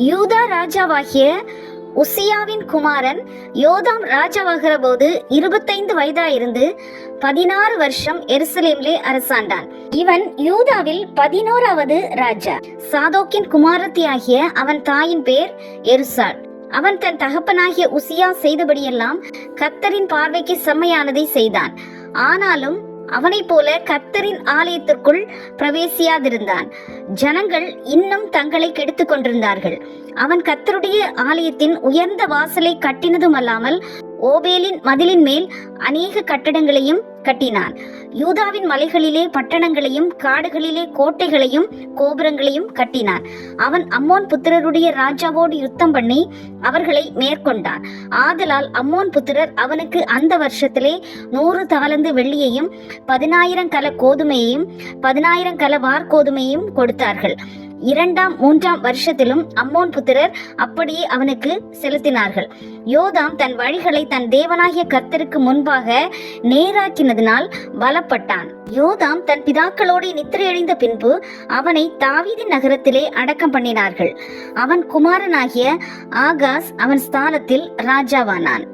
யூதா ராஜாவாகிய உசியாவின் குமாரன் யோதாம் ராஜாவாகிற போது இருபத்தைந்து வயதாயிருந்து பதினாறு வருஷம் எருசலேமிலே அரசாண்டான். இவன் யூதாவில் பதினோராவது ராஜா. சாதோக்கின் குமாரத்தியாகிய அவன் தாயின் பேர் எருசாள். அவன் தன் தகப்பனாகிய உசியா செய்தபடியெல்லாம் கத்தரின் பார்வைக்கு செம்மையானதை செய்தான். ஆனாலும் அவனைப் போல கத்தரின் ஆலயத்திற்குள் பிரவேசியாதிருந்தான். ஜனங்கள் இன்னும் தங்களை கெடுத்து கொண்டிருந்தார்கள். அவன் கத்தருடைய ஆலயத்தின் உயர்ந்த வாசலை கட்டினதுமல்லாமல் ஓபேலின் மதிலின் மேல் அநேக கட்டடங்களையும் கட்டினான். யூதாவின் மலைகளிலே பட்டணங்களையும் காடுகளிலே கோட்டைகளையும் கோபுரங்களையும் கட்டினான் அவன் அம்மோன் புத்திரருடைய ராஜாவோடு யுத்தம் பண்ணி அவர்களை மேற்கொண்டான். ஆதலால் அம்மோன் புத்திரர் அவனுக்கு அந்த வருஷத்திலே நூறு தாளந்து வெள்ளியையும் பதினாயிரம் கல கோதுமையையும் பதினாயிரம் கல வார்கோதுமையையும் கொடுத்தார்கள். இரண்டாம் மூன்றாம் வருஷத்திலும் அம்மோன் புத்திரர் அப்படியே அவனுக்கு செலுத்தினார்கள். யோதாம் தன் வழிகளை தன் தேவனாகிய கர்த்தருக்கு முன்பாக நேராக்கினதினால் பலப்பட்டான். யோதாம் தன் பிதாக்களோடு நித்திரையடைந்த பின்பு அவனை தாவீதின் நகரத்திலே அடக்கம் பண்ணினார்கள். அவன் குமாரனாகிய ஆகாஸ் அவன் ஸ்தானத்தில் ராஜாவானான்.